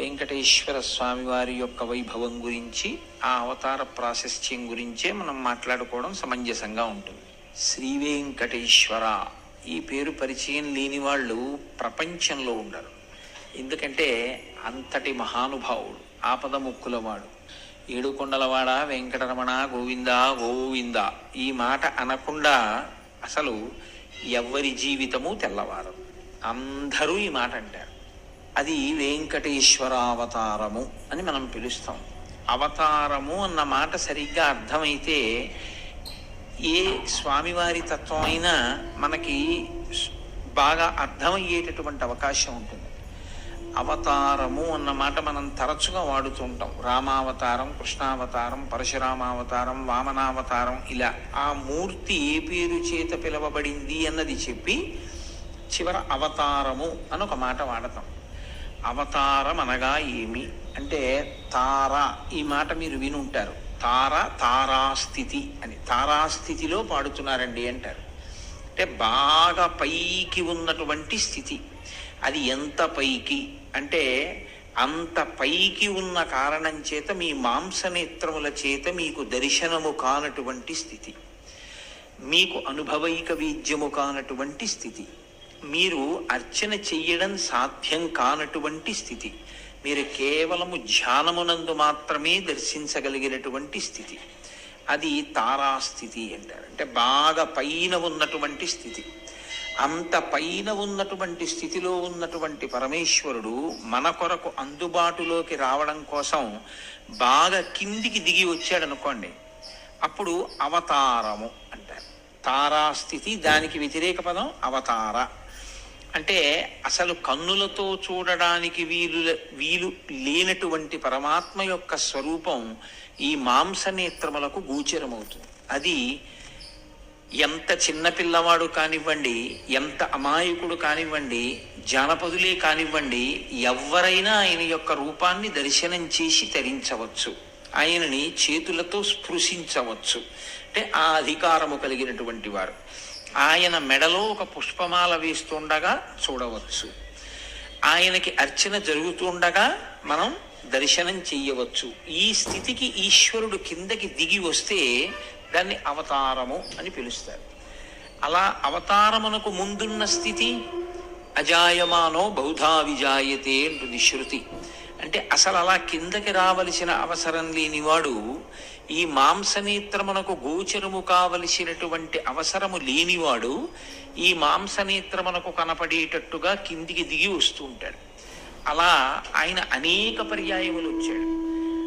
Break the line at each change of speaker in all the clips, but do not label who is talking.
వెంకటేశ్వర స్వామి వారి యొక్క వైభవం గురించి ఆ అవతార ప్రాశస్త్యం గురించే మనం మాట్లాడుకోవడం సమంజసంగా ఉంటుంది. శ్రీ వెంకటేశ్వర ఈ పేరు పరిచయం లేని వాళ్ళు ప్రపంచంలో ఉండరు. ఎందుకంటే అంతటి మహానుభావుడు ఆపద ముక్కులవాడు ఏడుకొండలవాడ వెంకటరమణ గోవింద గోవింద ఈ మాట అనకుండా అసలు ఎవ్వరి జీవితము తెల్లవారు అందరూ ఈ మాట అంటారు. అది వెంకటేశ్వరావతారము అని మనం పిలుస్తాం. అవతారము అన్న మాట సరిగ్గా అర్థమైతే ఏ స్వామివారి తత్వం అయినా మనకి బాగా అర్థమయ్యేటటువంటి అవకాశం ఉంటుంది. అవతారము అన్న మాట మనం తరచుగా వాడుతుంటాం. రామావతారం కృష్ణావతారం పరశురామావతారం వామనావతారం ఇలా ఆ మూర్తి ఏ పేరు చేత పిలవబడింది అన్నది చెప్పి చివర అవతారము అని ఒక మాట వాడతాం. అవతారం అనగా ఏమి? అంటే తార. ఈ మాట మీరు వినుంటారు తార తారాస్థితి అని. తారాస్థితిలో పాడుతున్నారండి అంటారు. అంటే బాగా పైకి ఉన్నటువంటి స్థితి. అది ఎంత పైకి? అంటే అంత పైకి ఉన్న కారణం చేత మీ మాంసనేత్రముల చేత మీకు దర్శనము కానటువంటి స్థితి. మీకు అనుభవైక వీద్యము కానటువంటి స్థితి. మీరు అర్చన చెయ్యడం సాధ్యం కానటువంటి స్థితి. మీరు కేవలము ధ్యానమునందు మాత్రమే దర్శించగలిగినటువంటి స్థితి. అది తారాస్థితి అంటారు. అంటే బాగా పైన ఉన్నటువంటి స్థితి. అంత పైన ఉన్నటువంటి స్థితిలో ఉన్నటువంటి పరమేశ్వరుడు మన కొరకు అందుబాటులోకి రావడం కోసం బాగా కిందికి దిగి వచ్చాడు అనుకోండి అప్పుడు అవతారము అంటారు. తారాస్థితి దానికి వ్యతిరేక పదం అవతార. అంటే అసలు కన్నులతో చూడడానికి వీలు వీలు లేనటువంటి పరమాత్మ యొక్క స్వరూపం ఈ మాంసనేత్రములకు గోచరమవుతుంది. అది ఎంత చిన్న పిల్లవాడు కానివ్వండి ఎంత అమాయకుడు కానివ్వండి జానపదులే కానివ్వండి ఎవరైనా ఆయన యొక్క రూపాన్ని దర్శనం చేసి తరించవచ్చు. ఆయనని చేతులతో స్పృశించవచ్చు. అంటే ఆ అధికారము కలిగినటువంటి వారు. ఆయన మెడలో ఒక పుష్పమాల వేస్తుండగా చూడవచ్చు. ఆయనకి అర్చన జరుగుతుండగా మనం దర్శనం చెయ్యవచ్చు ఈ స్థితికి ఈశ్వరుడు కిందకి దిగి వస్తే దాన్ని అవతారము అని పిలుస్తారు. అలా అవతారమునకు ముందున్న స్థితి అజాయమానో బహుధా విజాయతే అంటుంది శృతి అంటే అసలు అలా కిందకి రావలసిన అవసరం లేనివాడు ఈ మాంసనేత్రమునకు గోచరము కావలసినటువంటి అవసరము లేనివాడు ఈ మాంసనేత్రమునకు కనపడేటట్టుగా కిందికి దిగి వస్తూ ఉంటాడు. అలా ఆయన అనేక పర్యాయములు వచ్చాడు.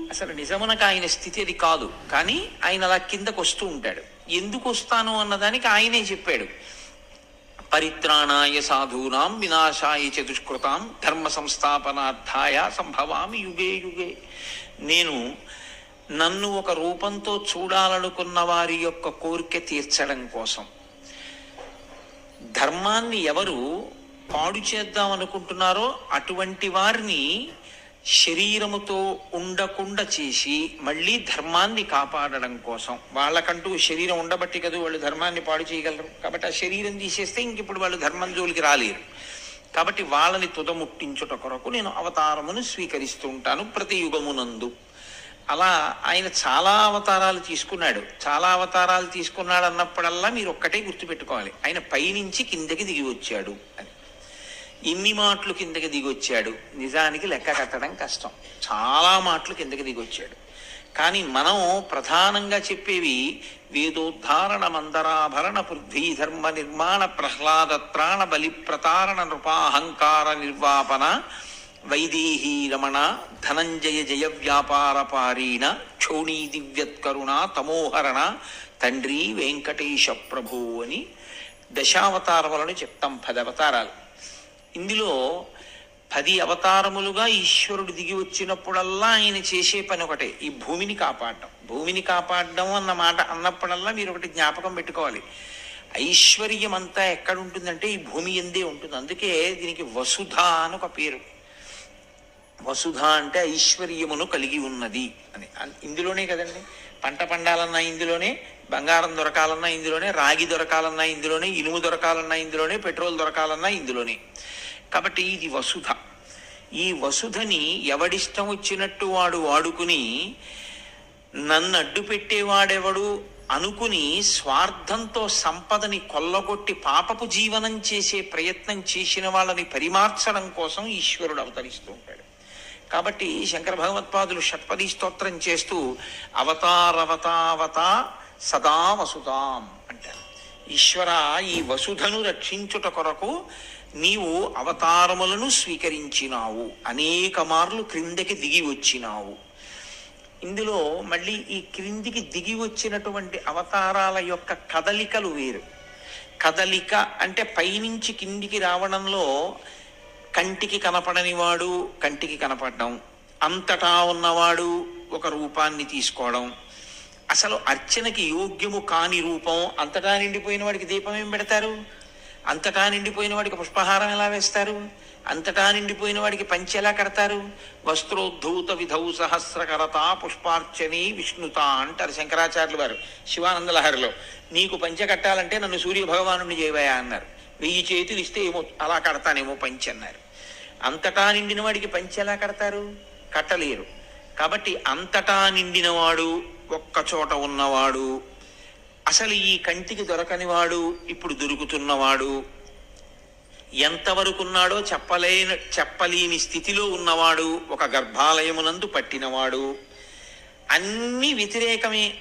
అసలు నిజమునకు ఆయన స్థితి అది కాదు. కానీ ఆయన అలా కిందకు వస్తూ ఉంటాడు. ఎందుకు వస్తాను అన్నదానికి ఆయనే చెప్పాడు. పరిత్రాణాయ సాధూనాం వినాశాయ చతుష్కృతాం ధర్మ సంస్థాపనార్థాయ సంభవామి యుగే యుగే. నేను నన్ను ఒక రూపంతో చూడాలనుకున్న వారి యొక్క కోరిక తీర్చడం కోసం. ధర్మాన్ని ఎవరు పాడు చేద్దాం అనుకుంటున్నారో అటువంటి వారిని శరీరముతో ఉండకుండా చేసి మళ్ళీ ధర్మాన్ని కాపాడడం కోసం. వాళ్ళకంటూ శరీరం ఉండబట్టి కదా వాళ్ళు ధర్మాన్ని పాడు చేయగలరు. కాబట్టి ఆ శరీరం తీసేస్తే ఇంక ఇప్పుడు వాళ్ళు ధర్మం జోలికి రాలేరు. కాబట్టి వాళ్ళని తుదముట్టించుట కొరకు నేను అవతారమును స్వీకరిస్తూ ఉంటాను ప్రతి యుగమునందు అలా ఆయన చాలా అవతారాలు తీసుకున్నాడు. చాలా అవతారాలు తీసుకున్నాడు అన్నప్పుడల్లా మీరు ఒక్కటే గుర్తుపెట్టుకోవాలి. ఆయన పైనుంచి కిందకి దిగి వచ్చాడు అని. ఇన్ని మాటలు కిందకి దిగి వచ్చాడు. నిజానికి లెక్క కట్టడం కష్టం. చాలా మాటలు కిందకి దిగి వచ్చాడు. కానీ మనం ప్రధానంగా చెప్పేవి వేదోద్ధారణ మందరాభరణ పృథ్వీ ధర్మ నిర్మాణ ప్రహ్లాద త్రాణ బలి ప్రతారణ నృపాహంకార నిర్వాపన వైదేహీ రమణ ధనంజయ జయ వ్యాపార పారీణ క్షోణీ దివ్యత్కరుణ తమోహరణ తండ్రి వెంకటేశ ప్రభు అని దశావతారములను చెప్తాం పది అవతారాలు. ఇందులో పది అవతారములుగా ఈశ్వరుడు దిగి వచ్చినప్పుడల్లా ఆయన చేసే పని ఒకటే ఈ భూమిని కాపాడడం భూమిని కాపాడడం అన్న మాట అన్నప్పుడల్లా మీరు ఒకటి జ్ఞాపకం పెట్టుకోవాలి. ఐశ్వర్యం అంతా ఎక్కడ ఉంటుందంటే ఈ భూమి ఎందే ఉంటుంది. అందుకే దీనికి వసుధ అని ఒక పేరు. వసుధ అంటే ఐశ్వర్యమును కలిగి ఉన్నది అని. ఇందులోనే కదండి. పంట పండాలన్నా ఇందులోనే బంగారం దొరకాలన్నా ఇందులోనే రాగి దొరకాలన్నా ఇందులోనే ఇనుము దొరకాలన్నా ఇందులోనే పెట్రోల్ దొరకాలన్నా ఇందులోనే. కాబట్టి ఇది వసుధ. ఈ వసుధని ఎవడిష్టం వచ్చినట్టు వాడు వాడుకుని నన్ను అడ్డు పెట్టేవాడెవడు అనుకుని స్వార్థంతో సంపదని కొల్లగొట్టి పాపపు జీవనం చేసే ప్రయత్నం చేసిన వాళ్ళని పరిమార్చడం కోసం ఈశ్వరుడు అవతరిస్తూ ఉంటాడు. కాబట్టి శంకర భగవత్పాదులు షట్పది స్తోత్రం చేస్తూ అవతారవతావత సదా వసుతాం అంటారు. ఈశ్వర ఈ వసుధను రక్షించుట కొరకు నీవు అవతారములను స్వీకరించినావు. అనేక మార్లు క్రిందకి దిగి వచ్చినావు. ఇందులో మళ్ళీ ఈ క్రిందికి దిగి వచ్చినటువంటి అవతారాల యొక్క కదలికలు వేరు. కదలిక అంటే పైనుంచి కిందికి రావడంలో కంటికి కనపడని వాడు కంటికి కనపడడం. అంతటా ఉన్నవాడు ఒక రూపాన్ని తీసుకోవడం. అసలు అర్చనకి యోగ్యము కాని రూపం అంతటా నిండిపోయిన వాడికి దీపం ఏం పెడతారు? అంతటా నిండిపోయిన వాడికి పుష్పహారం ఎలా వేస్తారు? అంతటా నిండిపోయిన వాడికి పంచి ఎలా కడతారు? వస్త్రోద్ధూత విధౌ సహస్రకరత పుష్పార్చని విష్ణుత అంటారు శంకరాచార్యులు వారు శివానందలహరిలో. నీకు పంచె కట్టాలంటే నన్ను సూర్య భగవానుడిని చేయవయా అన్నారు. వెయ్యి చేతులు ఇస్తే ఏమో అలా కడతానేమో పంచి అన్నారు. అంతటా నిండిన వాడికి పంచి ఎలా కడతారు? కట్టలేరు. కాబట్టి అంతటా నిండినవాడు ఒక్కచోట ఉన్నవాడు అసలు ఈ కంటికి దొరకనివాడు ఇప్పుడు దొరుకుతున్నవాడు ఎంతవరకున్నాడో చెప్పలేని చెప్పలేని స్థితిలో ఉన్నవాడు ఒక గర్భాలయమునందు పట్టినవాడు అన్ని వ్యతిరేకమే.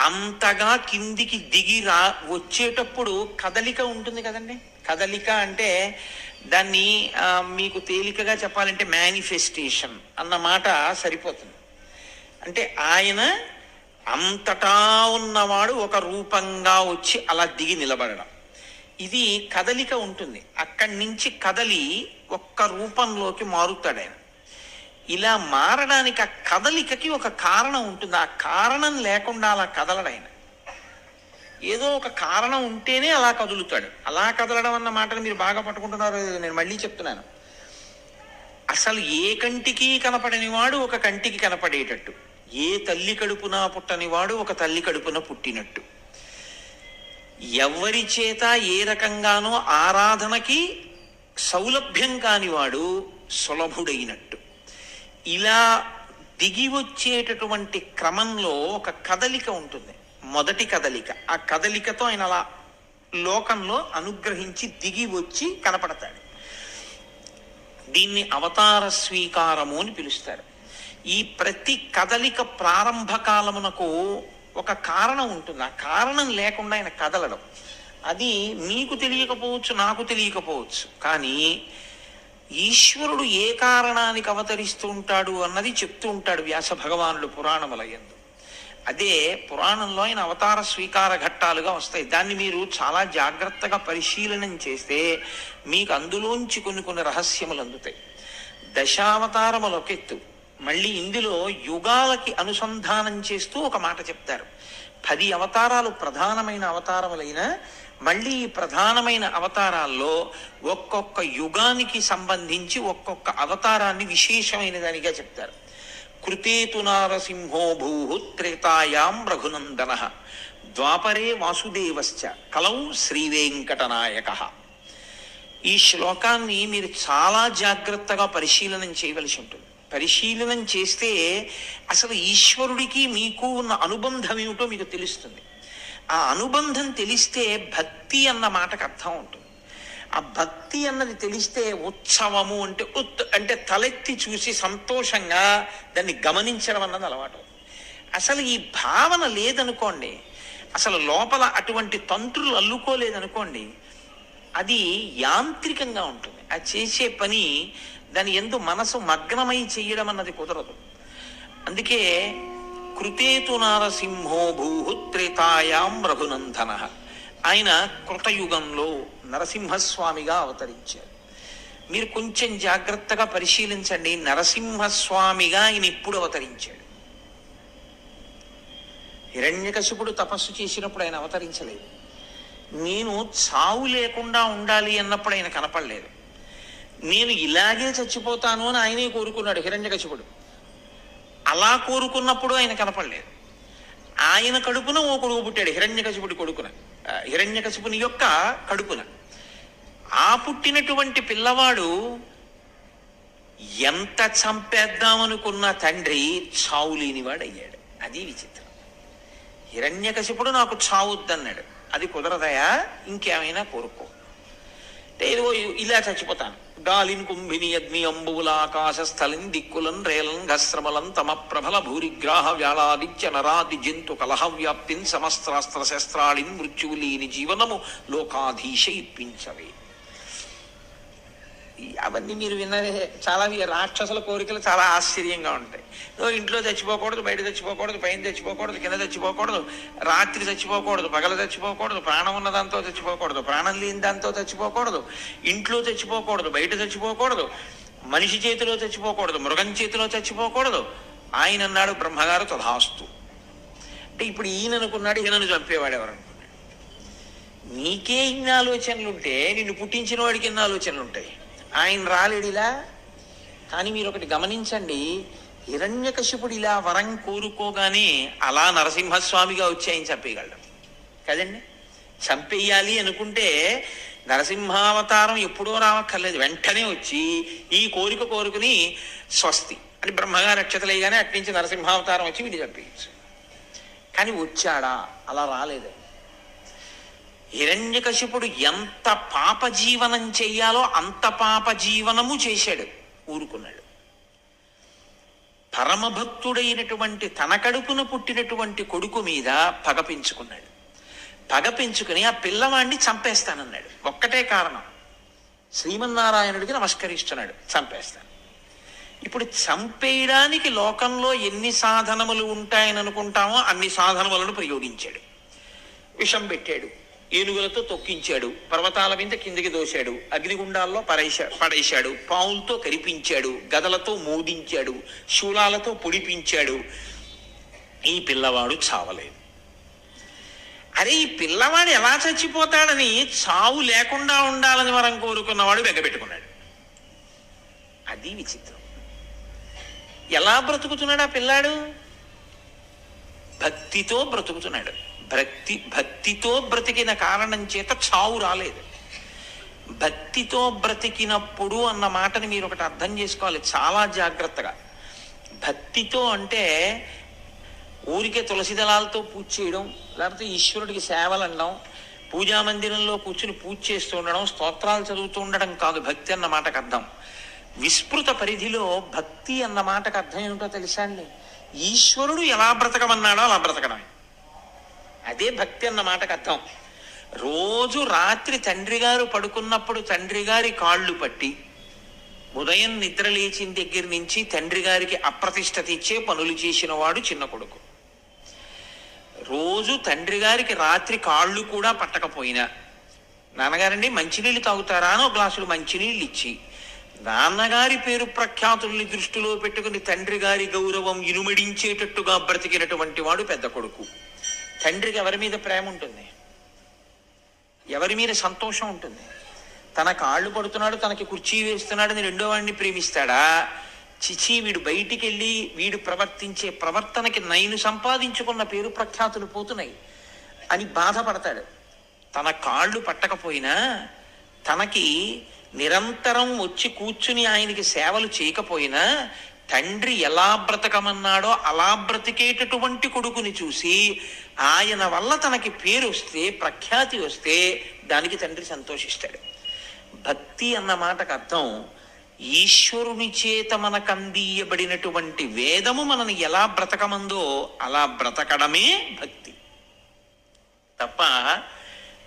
అంతగా కిందికి దిగి రా వచ్చేటప్పుడు కదలిక ఉంటుంది కదండి. కదలిక అంటే దాన్ని మీకు తేలికగా చెప్పాలంటే మేనిఫెస్టేషన్ అన్న మాట సరిపోతుంది. అంటే ఆయన అంతటా ఉన్నవాడు ఒక రూపంగా వచ్చి అలా దిగి నిలబడడం. ఇది కదలిక ఉంటుంది. అక్కడి నుంచి కదలి ఒక్క రూపంలోకి మారుతాడు ఆయన. ఇలా మారడానికి ఆ కదలికకి ఒక కారణం ఉంటుంది. ఆ కారణం లేకుండా అలా కదలడు ఆయన. ఏదో ఒక కారణం ఉంటేనే అలా కదులుతాడు. అలా కదలడం అన్న మాటను మీరు బాగా పట్టుకుంటున్నారు. నేను మళ్ళీ చెప్తున్నాను. అసలు ఏ కంటికి కనపడని వాడు ఒక కంటికి కనపడేటట్టు. ఏ తల్లి కడుపున పుట్టని వాడు ఒక తల్లి కడుపున పుట్టినట్టు. ఎవరి చేత ఏ రకంగానో ఆరాధనకి సౌలభ్యం కానివాడు సులభుడైనట్టు. ఇలా దిగి వచ్చేటటువంటి క్రమంలో ఒక కదలిక ఉంటుంది. మొదటి కదలిక. ఆ కదలికతో ఆయన అలా లోకంలో అనుగ్రహించి దిగి వచ్చి కనపడతాడు. దీన్ని అవతార స్వీకారము అని పిలుస్తారు. ఈ ప్రతి కదలిక ప్రారంభ కాలమునకు ఒక కారణం ఉంటుంది. ఆ కారణం లేకుండా ఆయన కదలడం. అది మీకు తెలియకపోవచ్చు నాకు తెలియకపోవచ్చు. కానీ ఈశ్వరుడు ఏ కారణానికి అవతరిస్తూ ఉంటాడు అన్నది చెప్తూ ఉంటాడు వ్యాస భగవానుడు పురాణములయందు అదే పురాణంలో ఆయన అవతార స్వీకార ఘట్టాలుగా వస్తాయి. దాన్ని మీరు చాలా జాగ్రత్తగా పరిశీలనం చేస్తే మీకు అందులోంచి కొన్ని కొన్ని రహస్యములు అందుతాయి. దశావతారములు ఒక ఎత్తు మళ్ళీ ఇందులో యుగాలకి అనుసంధానం చేస్తూ ఒక మాట చెప్తారు. పది అవతారాలు ప్రధానమైన అవతారములైన మళ్ళీ ఈ ప్రధానమైన అవతారాల్లో ఒక్కొక్క యుగానికి సంబంధించి ఒక్కొక్క అవతారాన్ని విశేషమైన దానిగా చెప్తారు. కృతేతు నారసింహో భూ త్రేతాయాం రఘునందన. ద్వాపరే వాసుదేవశ్చ. కలౌ శ్రీవేంకటనాయక. ఈ శ్లోకాన్ని మీరు చాలా జాగ్రత్తగా పరిశీలనం చేయవలసి ఉంటుంది. పరిశీలనం చేస్తే అసలు ఈశ్వరుడికి మీకు ఉన్న అనుబంధం ఏమిటో మీకు తెలుస్తుంది. ఆ అనుబంధం తెలిస్తే భక్తి అన్న మాటకు అర్థం ఉంటుంది. ఆ భక్తి అన్నది తెలిస్తే ఉత్సవము అంటే ఉత్ అంటే తలెత్తి చూసి సంతోషంగా దాన్ని గమనించడం అన్నది అలవాటు. అసలు ఈ భావన లేదనుకోండి అసలు లోపల అటువంటి తంత్రులు అల్లుకోలేదనుకోండి అది యాంత్రికంగా ఉంటుంది. ఆ చేసే పని దాని ఎందు మనసు మగ్నమై చేయడం అన్నది కుదరదు. అందుకే కృతేతు నారసింహో భూ రఘునందన. ఆయన కృతయుగంలో నరసింహస్వామిగా అవతరించారు. మీరు కొంచెం జాగ్రత్తగా పరిశీలించండి నరసింహస్వామిగా ఆయన ఎప్పుడు అవతరించాడు. హిరణ్యకశిపుడు తపస్సు చేసినప్పుడు ఆయన అవతరించలేదు. నేను చావు లేకుండా ఉండాలి అన్నప్పుడు ఆయన కనపడలేదు. నేను ఇలాగే చచ్చిపోతాను అని ఆయనే కోరుకున్నాడు హిరణ్యకశిపుడు. అలా కోరుకున్నప్పుడు ఆయన కనపడలేదు. ఆయన కడుపున ఓ కొడుకు పుట్టాడు హిరణ్యకశిపుడి కొడుకున. హిరణ్యకశిపుని యొక్క కడుపున. ఆ పుట్టినటువంటి పిల్లవాడు ఎంత చంపేద్దామనుకున్న తండ్రి చావు లేనివాడు అయ్యాడు అది విచిత్రం. హిరణ్యకశిపుడు నాకు చావుద్దన్నాడు. అది కుదరదయా? ఇంకేమైనా కోరుకో. అంటే ఇలా చచ్చిపోతాను. గాలిన్ కుంభిని అగ్ని అంబువుల ఆకాశ స్థలిన్ దిక్కులన్ రేలన్ గస్రమలం తమ ప్రభల భూరిగ్రాహ వ్యాళాదిత్య నరాది జంతు కలహ వ్యాప్తిన్ సమస్త్రాస్త్ర శస్త్రాళిన్ మృత్యువులీని జీవనము లోకాధీశ ఇప్పించవే అవన్నీ మీరు విన్నదే చాలా ఈ రాక్షసుల కోరికలు చాలా ఆశ్చర్యంగా ఉంటాయి. నువ్వు ఇంట్లో చచ్చిపోకూడదు బయట చచ్చిపోకూడదు పైన చచ్చిపోకూడదు కింద చచ్చిపోకూడదు రాత్రి చచ్చిపోకూడదు పగల చచ్చిపోకూడదు ప్రాణం ఉన్న దాంతో చచ్చిపోకూడదు ప్రాణం లేని దాంతో చచ్చిపోకూడదు ఇంట్లో చచ్చిపోకూడదు బయట చచ్చిపోకూడదు మనిషి చేతిలో చచ్చిపోకూడదు మృగం చేతిలో చచ్చిపోకూడదు. ఆయన అన్నాడు బ్రహ్మగారు తథాస్తు అంటే ఇప్పుడు ఈయన అనుకున్నాడు ఈయనను చంపేవాడు ఎవరు అనుకున్నాడు? నీకే ఇన్ని ఆలోచనలుంటే నిన్ను పుట్టించిన వాడికి ఎన్ని ఆలోచనలు ఉంటాయి ఆయన రాలేడిలా కానీ మీరు ఒకటి గమనించండి హిరణ్యకశిపుడు ఇలా వరం కోరుకోగానే అలా నరసింహస్వామిగా వచ్చి ఆయన చంపేయగలడు. కదండి? చంపేయాలి అనుకుంటే నరసింహావతారం ఎప్పుడో రావక్కర్లేదు. వెంటనే వచ్చి ఈ కోరిక కోరుకుని స్వస్తి. అని బ్రహ్మగారు అక్షతలేయగానే అట్నుంచి నరసింహావతారం వచ్చి వీడిని చంపేయచ్చు. కానీ వచ్చాడా? అలా రాలేదు హిరణ్యకశిపుడు ఎంత పాప జీవనం చెయ్యాలో అంత పాప జీవనము చేశాడు ఊరుకున్నాడు. పరమభక్తుడైనటువంటి తన కడుపున పుట్టినటువంటి కొడుకు మీద పగ పెంచుకున్నాడు. పగ పెంచుకుని ఆ పిల్లవాడిని చంపేస్తానన్నాడు. ఒక్కటే కారణం శ్రీమన్నారాయణుడికి నమస్కరిస్తున్నాడు చంపేస్తాను. ఇప్పుడు చంపేయడానికి లోకంలో ఎన్ని సాధనములు ఉంటాయని అనుకుంటామో అన్ని సాధనములను ప్రయోగించాడు. విషం పెట్టాడు ఏనుగులతో తొక్కించాడు. పర్వతాల మీద కిందికి దోశాడు. అగ్నిగుండాల్లో పడేశా పడేశాడు. పావులతో కరిపించాడు. గదలతో మోదించాడు. శూలాలతో పొడిపించాడు. ఈ పిల్లవాడు చావలేదు. అరే ఈ పిల్లవాడు ఎలా చచ్చిపోతాడని చావు లేకుండా ఉండాలని వరం కోరుకున్నవాడు వెగబెట్టుకున్నాడు. అది విచిత్రం. ఎలా బ్రతుకుతున్నాడు ఆ పిల్లాడు? భక్తితో బ్రతుకుతున్నాడు. భక్తి భక్తితో బ్రతికిన కారణం చేత చావు రాలేదు. భక్తితో బ్రతికినప్పుడు అన్న మాటని మీరు ఒకటి అర్థం చేసుకోవాలి చాలా జాగ్రత్తగా. భక్తితో అంటే ఊరికే తులసి దళాలతో పూజ చేయడం లేకపోతే ఈశ్వరుడికి సేవలు అనడం పూజా మందిరంలో కూర్చుని పూజ చేస్తూ ఉండడం స్తోత్రాలు చదువుతూ ఉండడం కాదు భక్తి అన్న మాటకు అర్థం. విస్తృత పరిధిలో భక్తి అన్న మాటకు అర్థం ఏమిటో తెలుసా అండి? ఈశ్వరుడు ఎలా బ్రతకమన్నాడో అలా బ్రతకడమే. అదే భక్తి అన్న మాటకు అర్థం. రోజు రాత్రి తండ్రి గారు పడుకున్నప్పుడు తండ్రి గారి కాళ్ళు పట్టి ఉదయం నిద్ర లేచిన దగ్గర నుంచి తండ్రి గారికి అప్రతిష్ట తెచ్చే పనులు చేసిన వాడు చిన్న కొడుకు. రోజు తండ్రి గారికి రాత్రి కాళ్ళు కూడా పట్టకపోయినా నాన్నగారండి మంచినీళ్ళు తాగుతారా అని ఒక గ్లాసులు మంచినీళ్ళు ఇచ్చి నాన్నగారి పేరు ప్రఖ్యాతుల్ని దృష్టిలో పెట్టుకుని తండ్రి గారి గౌరవం ఇనుమడించేటట్టుగా బ్రతికినటువంటి వాడు పెద్ద కొడుకు. తండ్రికి ఎవరి మీద ప్రేమ ఉంటుంది? ఎవరి మీద సంతోషం ఉంటుంది? తన కాళ్ళు పడుతున్నాడు తనకి కుర్చీ వేస్తున్నాడని రెండో వాడిని ప్రేమిస్తాడా? చిచి వీడు బయటికి వెళ్ళి వీడు ప్రవర్తించే ప్రవర్తనకి నైను సంపాదించుకున్న పేరు ప్రఖ్యాతులు పోతున్నాయి అని బాధపడతాడు. తన కాళ్ళు పట్టకపోయినా తనకి నిరంతరం వచ్చి కూర్చుని ఆయనకి సేవలు చేయకపోయినా తండ్రి ఎలా బ్రతకమన్నాడో అలా బ్రతికేటటువంటి కొడుకుని చూసి ఆయన వల్ల తనకి పేరు వస్తే ప్రఖ్యాతి వస్తే దానికి తండ్రి సంతోషిస్తాడు. భక్తి అన్న మాటకు అర్థం ఈశ్వరుని చేత మనకు అందియబడినటువంటి వేదము మనని ఎలా బ్రతకమందో అలా బ్రతకడమే భక్తి. తప్ప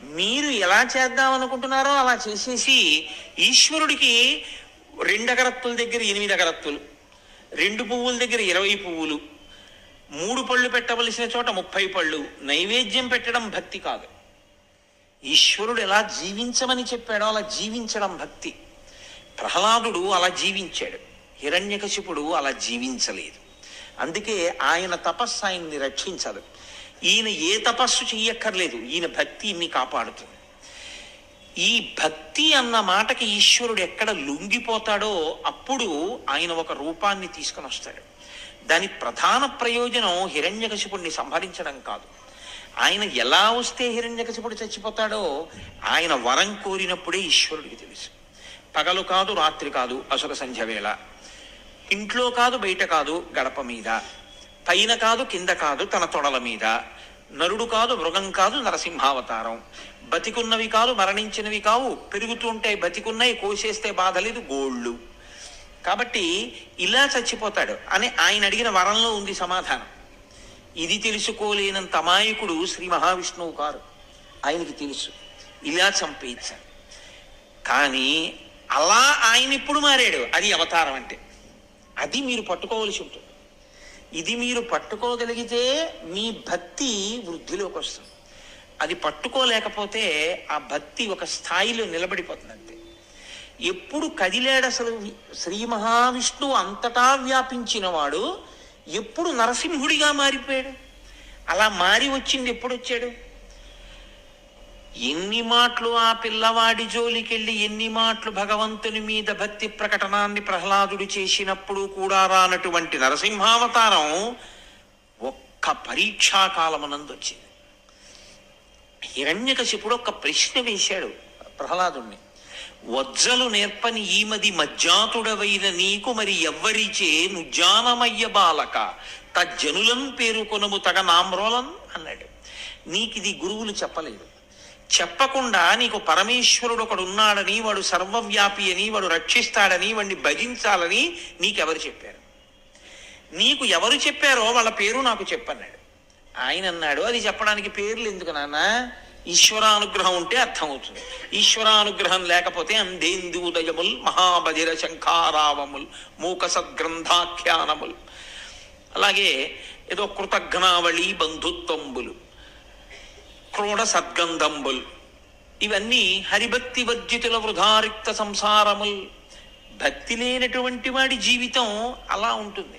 మీరు ఎలా చేద్దాం అనుకుంటున్నారో అలా చేసేసి ఈశ్వరుడికి రెండు అగరత్తుల దగ్గర ఎనిమిది అగరత్తులు. రెండు పువ్వుల దగ్గర ఇరవై పువ్వులు. మూడు పళ్ళు పెట్టవలసిన చోట ముప్పై పళ్ళు. నైవేద్యం పెట్టడం భక్తి కాదు. ఈశ్వరుడు ఎలా జీవించమని చెప్పాడో అలా జీవించడం భక్తి. ప్రహ్లాదుడు అలా జీవించాడు. హిరణ్యకశిపుడు అలా జీవించలేదు. అందుకే ఆయన తపస్సు ఆయన్ని రక్షించదు ఈయన ఏ తపస్సు చెయ్యక్కర్లేదు. ఈయన భక్తి ఇన్ని కాపాడుతుంది. ఈ భక్తి అన్న మాటకి ఈశ్వరుడు ఎక్కడ లొంగిపోతాడో అప్పుడు ఆయన ఒక రూపాన్ని తీసుకొని వస్తాడు. దాని ప్రధాన ప్రయోజనం హిరణ్యకశిపుడిని సంహరించడం కాదు. ఆయన ఎలా వస్తే హిరణ్యకశిపుడు చచ్చిపోతాడో ఆయన వరం కోరినప్పుడే ఈశ్వరుడికి తెలుసు. పగలు కాదు రాత్రి కాదు అసుర సంధ్య వేళ. ఇంట్లో కాదు బయట కాదు గడప మీద. పైన కాదు కింద కాదు తన తొడల మీద. నరుడు కాదు మృగం కాదు నరసింహావతారం. బతికున్నవి కాదు మరణించినవి కావు. పెరుగుతుంటే బతికున్నాయి కోసేస్తే బాధ లేదు గోళ్ళు. కాబట్టి ఇలా చచ్చిపోతాడు అని ఆయన అడిగిన వరంలో ఉంది సమాధానం. ఇది తెలుసుకోలేనంత అమాయకుడు శ్రీ మహావిష్ణువు కారు ఆయనకి తెలుసు. ఇలా చంపేయించాడు కానీ అలా ఆయన ఇప్పుడు మారాడు. అది అవతారం అంటే. అది మీరు పట్టుకోవలసి ఉంటుంది. ఇది మీరు పట్టుకోగలిగితే మీ భక్తి వృద్ధిలోకి వస్తుంది. అది పట్టుకోలేకపోతే ఆ భక్తి ఒక స్థాయిలో నిలబడిపోతుంది అంతే ఎప్పుడు కదిలాడు అసలు శ్రీ మహావిష్ణువు అంతటా వ్యాపించినవాడు ఎప్పుడు నరసింహుడిగా మారిపోయాడు. అలా మారి వచ్చింది ఎప్పుడు వచ్చాడు? ఎన్ని మాటలు ఆ పిల్లవాడి జోలికెళ్ళి ఎన్ని మాటలు భగవంతుని మీద భక్తి ప్రకటనాన్ని ప్రహ్లాదుడు చేసినప్పుడు కూడా రానటువంటి నరసింహావతారం ఒక్క పరీక్షాకాలమునందు వచ్చింది హిరణ్యకశిపుడు ఒక ప్రశ్న వేశాడు ప్రహ్లాదుణ్ణి. వజ్జలు నేర్పని ఈమది మజ్జాతుడవైన నీకు మరి ఎవ్వరిచే నుజ్జానమయ్య బాలక తజ్జనులం పేరుకొనము తగ నామ్రోలం అన్నాడు. నీకిది గురువులు చెప్పలేదు. చెప్పకుండా నీకు పరమేశ్వరుడు ఒకడు ఉన్నాడని వాడు సర్వవ్యాపి అని వాడు రక్షిస్తాడని వాడిని భజించాలని నీకెవరు చెప్పారు? నీకు ఎవరు చెప్పారో వాళ్ళ పేరు నాకు చెప్పన్నాడు. ఆయన అన్నాడు అది చెప్పడానికి పేర్లు ఎందుకు నాన్న? ఈశ్వరానుగ్రహం ఉంటే అర్థమవుతుంది. ఈశ్వరానుగ్రహం లేకపోతే అందేందు ఉదయముల్ మహాబధిర శంఖారావముల్ మూక సద్గ్రంథాఖ్యానముల్ అలాగే ఏదో కృతజ్ఞావళి బంధుత్వంబులు. క్రోడ సద్గంధంబుల్. ఇవన్నీ హరిభక్తి వర్జితుల వృధారిక్త సంసారముల్. భక్తి లేనటువంటి వాడి జీవితం అలా ఉంటుంది.